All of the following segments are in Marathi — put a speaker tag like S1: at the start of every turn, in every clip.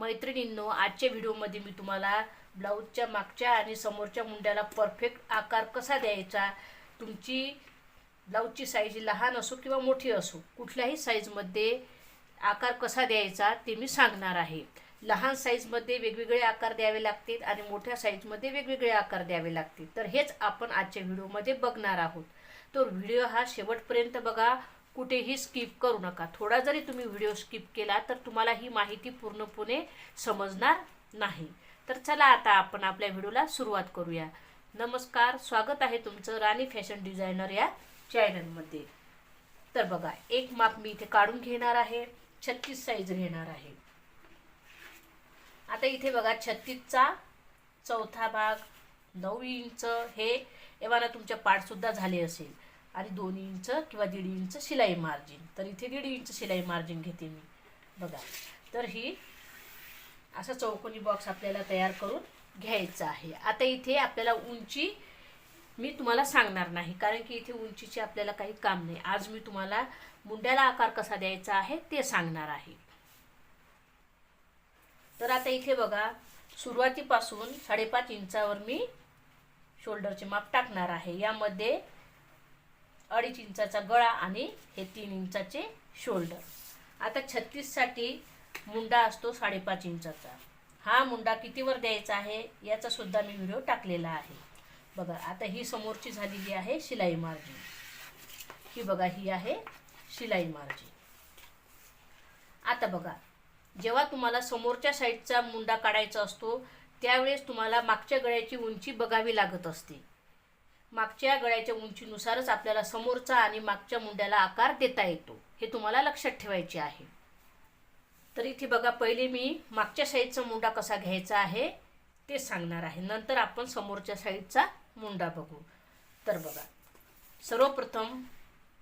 S1: मैत्रिणींनो आजच्या व्हिडिओमध्ये मी तुम्हाला ब्लाऊजच्या मागच्या आणि समोरच्या मुंड्याला परफेक्ट आकार कसा द्यायचा तुमची ब्लाऊजची साईज लहान असो किंवा मोठी असो कुठल्याही साईजमध्ये आकार कसा द्यायचा ते मी सांगणार आहे. लहान साईजमध्ये वेगवेगळे आकार द्यावे लागतील आणि मोठ्या साईजमध्ये वेगवेगळे आकार द्यावे लागतील. तर हेच आपण आजच्या व्हिडिओमध्ये बघणार आहोत. तर व्हिडिओ हा शेवटपर्यंत बघा. कुठेही स्किप करू नका. थोडा जरी तुम्ही व्हिडिओ स्किप केला तर तुम्हाला ही माहिती पूर्णपणे समजणार नाही. तर चला आता आपण आपल्या व्हिडिओला सुरुवात करूया. नमस्कार स्वागत आहे तुमचं राणी फॅशन डिझायनर या चॅनलमध्ये तर बघा एक माप मी इथे काढून घेणार आहे. छत्तीस साईज घेणार आहे. आता इथे बघा छत्तीसचा चौथा भाग नऊ इंच हे एव्हाना तुमच्या पाठसुद्धा झाले असेल. आणि दोन इंच किंवा दीड इंच शिलाई मार्जिन तर इथे दीड इंच शिलाई मार्जिन घेते मी. बघा. तर ही असा चौकोनी बॉक्स आपल्याला तयार करून घ्यायचा आहे. आता इथे आपल्याला उंची मी तुम्हाला सांगणार नाही कारण की इथे उंचीचे आपल्याला काही काम नाही. आज मी तुम्हाला मुंड्याला आकार कसा द्यायचा आहे ते सांगणार आहे. तर आता इथे बघा सुरुवातीपासून साडेपाच इंचावर मी शोल्डरचे माप टाकणार आहे. यामध्ये अडीच इंचाचा गळा आणि हे तीन इंचाचे शोल्डर आता छत्तीससाठी मुंडा असतो साडेपाच इंचाचा. हा मुंडा कितीवर द्यायचा आहे याचासुद्धा मी व्हिडिओ टाकलेला आहे. बघा आता ही समोरची झालेली आहे शिलाई मार्जिन ही बघा ही आहे शिलाई मार्जिन आता बघा जेव्हा तुम्हाला समोरच्या साईडचा मुंडा काढायचा असतो त्यावेळेस तुम्हाला मागच्या गळ्याची उंची बघावी लागत असते. मागच्या गळ्याच्या उंचीनुसारच आपल्याला समोरचा आणि मागच्या मुंड्याला आकार देता येतो. हे तुम्हाला लक्षात ठेवायचे आहे. तर इथे बघा पहिले मी मागच्या साईडचा मुंडा कसा घ्यायचा आहे ते सांगणार आहे. नंतर आपण समोरच्या साईडचा मुंडा बघू. तर बघा सर्वप्रथम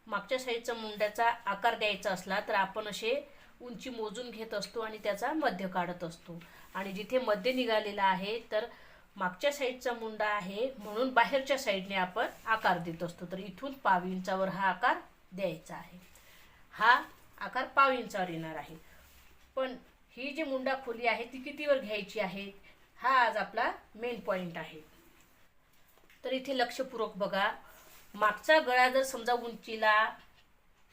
S1: मागच्या साईडचा मुंड्याचा आकार द्यायचा असला तर आपण असे उंची मोजून घेत असतो आणि त्याचा मध्य काढत असतो. आणि जिथे मध्य निघालेला आहे तर मागच्या साईडचा मुंडा आहे म्हणून बाहेरच्या साईडने आपण आकार देत असतो. तर इथून पाव इंचावर हा आकार द्यायचा आहे. हा आकार पाव इंचावर येणार आहे. पण ही जी मुंडा खोली आहे ती कितीवर घ्यायची आहे? हा आज आपला मेन पॉईंट आहे. तर इथे लक्षपूर्वक बघा. मागचा गळा जर समजा उंचीला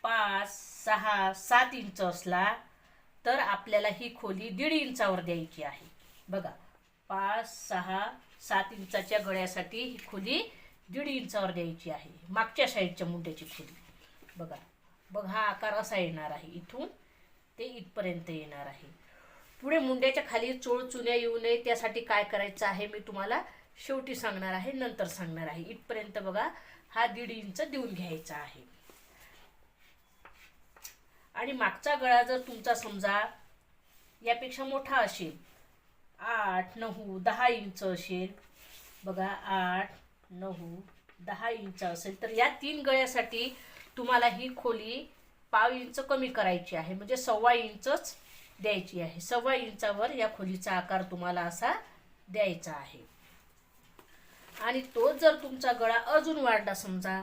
S1: पाच सहा सात इंच असला तर आपल्याला ही खोली दीड इंचावर द्यायची आहे. बघा. पाच सहा सात इंचाच्या गळ्यासाठी ही खोली दीड इंचावर द्यायची आहे. मागच्या साईडच्या मुंड्याची खोली. बघा. बघ हा आकार असा येणार आहे. इथून ते इथपर्यंत येणार आहे. पुढे मुंड्याच्या खाली चोळ चुन्या येऊ नये. त्यासाठी काय करायचं आहे मी तुम्हाला शेवटी सांगणार आहे नंतर सांगणार आहे. इथपर्यंत बघा हा दीड इंच देऊन घ्यायचा आहे. आणि मागचा गळा जर तुमचा समजा यापेक्षा मोठा असेल आठ नऊ दहा इंच असेल. बघा आठ नऊ दहा इंच असेल. तर या तीन गळ्यासाठी तुम्हाला ही खोली पाव इंच कमी करायची आहे. म्हणजे सव्वा इंचच द्यायची आहे. सव्वा इंचावर या खोलीचा आकार तुम्हाला असा द्यायचा आहे. आणि तो जर तुमचा गळा अजून वाढला समजा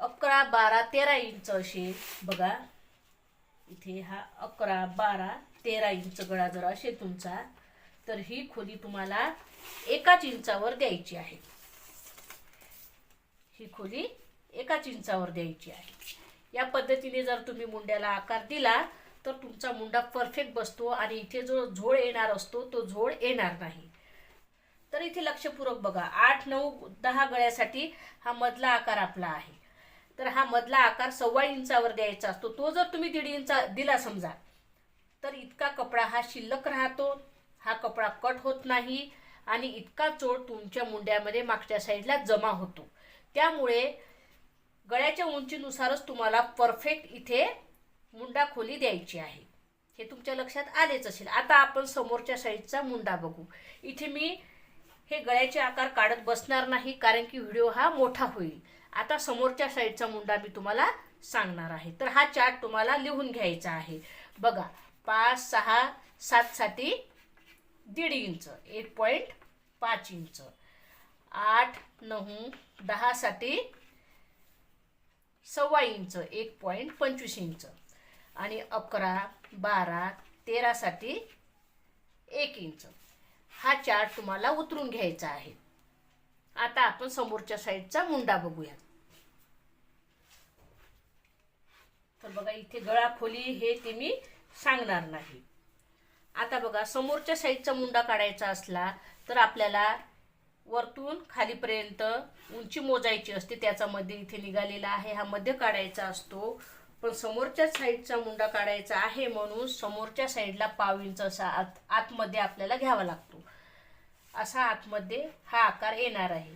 S1: अकरा बारा तेरा इंच असेल. बघा इथे हा अकरा बारा तेरा इंच गळा जर असेल तुमचा तर ही खोली तुम्हाला एकाच इंचावर द्यायची आहे. ही खोली एकाच इंचावर द्यायची आहे. या पद्धतीने जर तुम्ही मुंड्याला आकार दिला तर तुमचा मुंडा परफेक्ट बसतो आणि इथे जो झोळ येणार असतो तो झोळ येणार नाही. तर इथे लक्षपूर्वक बघा आठ नऊ दहा गळ्यासाठी हा मधला आकार आपला आहे. तर हा मधला आकार सव्वा इंचावर द्यायचा असतो. तो जर तुम्ही दीड इंचा दिला समजा तर इतका कपडा हा शिल्लक राहतो. हा कपडा कट होत नाही आणि इतका चोळ तुमच्या मुंड्यामध्ये मागच्या साईडला जमा होतो. त्यामुळे गळ्याच्या उंचीनुसारच तुम्हाला परफेक्ट इथे मुंडा खोली द्यायची आहे. हे तुमच्या लक्षात आलेच असेल. आता आपण समोरच्या साईडचा मुंडा बघू. इथे मी हे गळ्याचे आकार काढत बसणार नाही कारण की व्हिडिओ हा मोठा होईल. आता समोरच्या साईडचा मुंडा मी तुम्हाला सांगणार आहे. तर हा चार्ट तुम्हाला लिहून घ्यायचा आहे. बघा पाच सहा सातसाठी दीड इंच एक पॉईंट पाच इंच. आठ नऊ दहासाठी सव्वा इंच एक पॉईंट पंचवीस इंच. आणि अकरा बारा तेरासाठी एक इंच. हा चार्ट तुम्हाला उतरून घ्यायचा आहे. आता आपण समोरच्या साईडचा मुंडा बघूया तर बघा इथे गळा खोली हे ते मी सांगणार नाही. आता बघा समोरच्या साईडचा मुंडा काढायचा असला तर आपल्याला वरतून खालीपर्यंत उंची मोजायची असते. त्याचा मध्य इथे निघालेला आहे हा मध्य काढायचा असतो. पण समोरच्या साईडचा मुंडा काढायचा आहे म्हणून समोरच्या साईडला पाव इंच असा आत आतमध्ये आपल्याला घ्यावा लागतो. असा आतमध्ये हा आकार येणार आहे.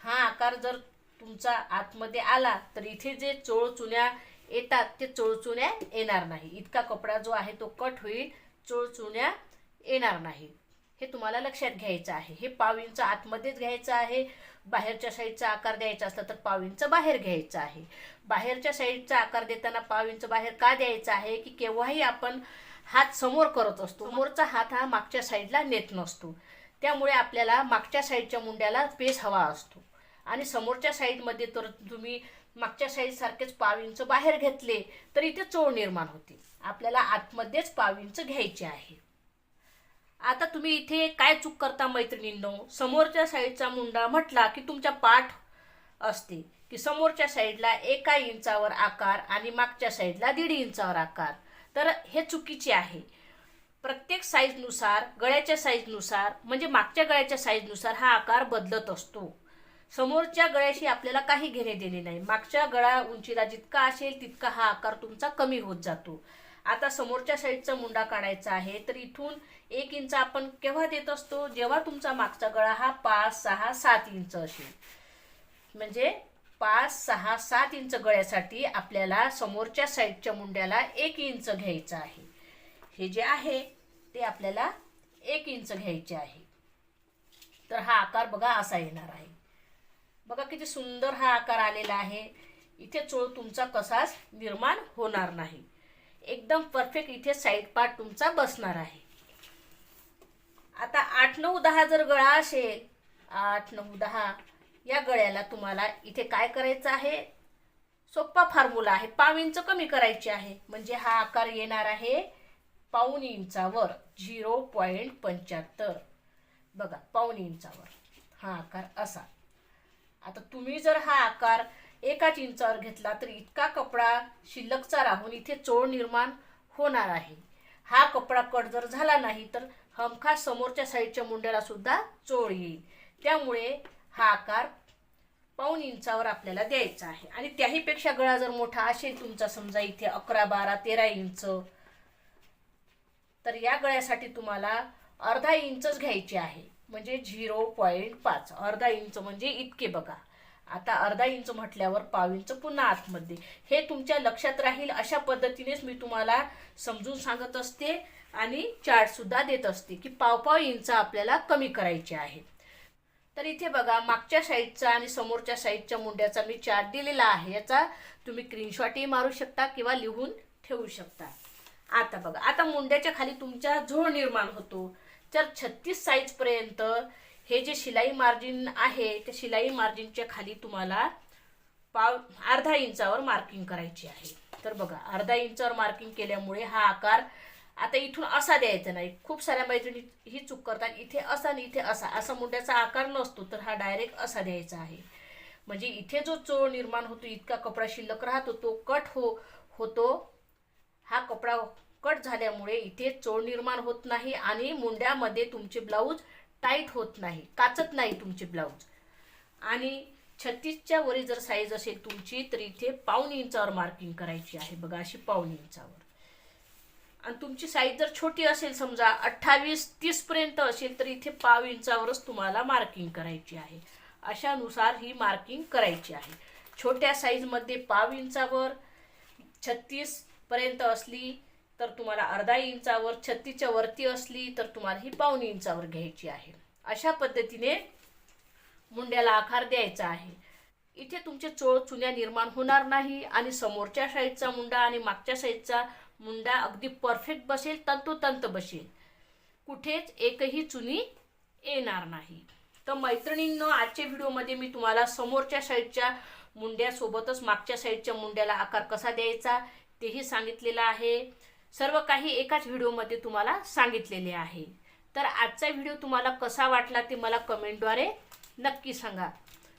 S1: हा आकार जर तुमचा आतमध्ये आला तर इथे जे चोळचुन्या येतात ते चोळचुन्या येणार नाही. इतका कपडा जो आहे तो कट होईल. चोळचुण्या येणार नाही. हे तुम्हाला लक्षात घ्यायचं आहे. हे पाव इंच आतमध्येच घ्यायचं आहे. बाहेरच्या साईडचा आकार द्यायचा असला तर पाव इंच बाहेर घ्यायचा आहे. बाहेरच्या साईडचा आकार देताना पाव इंच बाहेर का द्यायचा आहे? की केव्हाही आपण हात समोर करत असतो. समोरचा हात हा मागच्या साईडला नेत नसतो. त्यामुळे आपल्याला मागच्या साईडच्या मुंड्याला पेस हवा असतो. आणि समोरच्या साईडमध्ये तर तुम्ही मागच्या साईजसारखेच पाव इंच बाहेर घेतले तर इथे चोळ निर्माण होते. आपल्याला आतमध्येच पाव इंच घ्यायचे आहे. आता तुम्ही इथे काय चूक करता मैत्रिणींनो? समोरच्या साईडचा मुंडा म्हटला की तुमच्या पाठ असते की समोरच्या साईडला एका इंचावर आकार आणि मागच्या साईडला दीड इंचावर आकार. तर हे चुकीचे आहे. प्रत्येक साईजनुसार गळ्याच्या साईजनुसार म्हणजे मागच्या गळ्याच्या साईजनुसार हा आकार बदलत असतो. समोरच्या गळ्याशी आपल्याला काही घेणे देणे नाही. मागच्या गळा उंचीला जितका असेल तितका हा आकार तुमचा कमी होत जातो. आता समोरच्या साईडचा मुंडा काढायचा आहे तर इथून एक इंच आपण केव्हा देत असतो? जेव्हा तुमचा मागचा गळा हा पाच सहा सात इंच असेल. म्हणजे पाच सहा सात इंच गळ्यासाठी आपल्याला समोरच्या साईडच्या मुंड्याला एक इंच घ्यायचं आहे. हे जे आहे ते आपल्याला एक इंच घ्यायचे आहे. तर हा आकार बघा असा येणार आहे. बघा किती सुंदर हा आकार आलेला आहे. इथे चोळ तुमचा कसाच निर्माण होणार नाही. एकदम परफेक्ट इथे साईड पार्ट तुमचा बसणार आहे. आता आठ नऊ दहा जर गळा असेल आठ नऊ दहा या गळ्याला तुम्हाला इथे काय करायचं आहे? सोप्पा फॉर्म्युला आहे. पाव इंच कमी करायची आहे. म्हणजे हा आकार येणार आहे पाऊन इंचावर झिरो पॉईंट पंच्याहत्तर. बघा पाऊन इंचावर हा आकार असा. आता तुम्ही जर हा आकार एकाच इंचावर घेतला तर इतका कपडा शिल्लकचा राहून इथे चोळ निर्माण होणार आहे. हा कपडा कट जर झाला नाही तर हमखास समोरच्या साईडच्या मुंड्याला सुद्धा चोळ येईल. त्यामुळे हा आकार पाऊन इंचावर आपल्याला द्यायचा आहे. आणि त्याहीपेक्षा गळा जर मोठा असेल तुमचा समजा इथे अकरा बारा तेरा इंच तर या गळ्यासाठी तुम्हाला अर्धा इंचच घ्यायचे आहे. म्हणजे झिरो पॉईंट पाच. अर्धा इंच म्हणजे इतके बघा. आता अर्धा इंच म्हटल्यावर पाव इंच पुन्हा आतमध्ये. हे तुमच्या लक्षात राहील अशा पद्धतीनेच मी तुम्हाला समजून सांगत असते आणि चार्टसुद्धा देत असते की पाव पाव इंच आपल्याला कमी करायचे आहे. तर इथे बघा मागच्या साईडचा आणि समोरच्या साईडच्या मुंड्याचा मी चार्ट दिलेला आहे. याचा तुम्ही स्क्रीनशॉटही मारू शकता किंवा लिहून ठेवू शकता. आता बघा आता मुंड्याच्या खाली तुमच्या झोळ निर्माण होतो. तर छत्तीस साईजपर्यंत हे जे शिलाई मार्जिन आहे त्या शिलाई मार्जिनच्या खाली तुम्हाला पाव अर्धा इंचावर मार्किंग करायची आहे. तर बघा अर्धा इंचावर मार्किंग केल्यामुळे हा आकार आता इथून असा द्यायचा नाही. खूप साऱ्या मैत्रिणी ही चूक करतात इथे असा आणि इथे असा. असा मुंड्याचा आकार नसतो तर हा डायरेक्ट असा द्यायचा आहे. म्हणजे इथे जो चोळ निर्माण होतो इतका कपडा शिल्लक राहतो तो कट हो होतो हा कपडा कट झाल्यामुळे इथे चोळ निर्माण होत नाही आणि मुंड्यामध्ये तुमचे ब्लाऊज टाईट होत नाही काचत नाही तुमचे ब्लाऊज. आणि छत्तीसच्या वरी जर साईज असेल तुमची तर इथे पाऊन इंचावर मार्किंग करायची आहे. बघा अशी पाऊन इंचावर. आणि तुमची साईज जर छोटी असेल समजा अठ्ठावीस तीसपर्यंत असेल तर इथे पाव इंचावरच तुम्हाला मार्किंग करायची आहे. अशानुसार ही मार्किंग करायची आहे. छोट्या साईजमध्ये पाव इंचावर छत्तीस पर्यंत असली तर तुम्हाला अर्धा इंचावर छत्तीच्या वरती असली तर तुम्हाला ही पाऊन इंचावर घ्यायची आहे. अशा पद्धतीने मुंड्याला आकार द्यायचा आहे. इथे तुमचे चोळ चुन्या निर्माण होणार नाही आणि समोरच्या साईडचा मुंडा आणि मागच्या साईडचा मुंडा अगदी परफेक्ट बसेल तंतोतंत बसेल. कुठेच एकही चुनी येणार नाही. तर मैत्रिणींनो आजच्या व्हिडिओमध्ये मी तुम्हाला समोरच्या साईडच्या मुंड्यासोबतच मागच्या साईडच्या मुंड्याला आकार कसा द्यायचा तेही सांगितलेलं आहे. सर्व काही एकाच व्हिडिओमध्ये तुम्हाला सांगितलेले आहे. तर आजचा व्हिडिओ तुम्हाला कसा वाटला ते मला कमेंटद्वारे नक्की सांगा.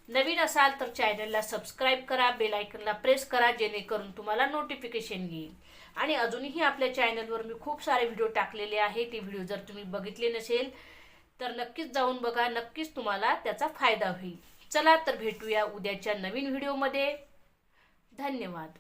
S1: नवीन असाल तर चॅनलला सबस्क्राईब करा बेल आयकनला प्रेस करा जेणेकरून तुम्हाला नोटिफिकेशन येईल. आणि अजूनही आपल्या चॅनलवर मी खूप सारे व्हिडिओ टाकलेले आहे ते व्हिडिओ जर तुम्ही बघितले नसेल तर नक्कीच जाऊन बघा नक्कीच तुम्हाला त्याचा फायदा होईल. चला तर भेटूया उद्याच्या नवीन व्हिडिओमध्ये. धन्यवाद.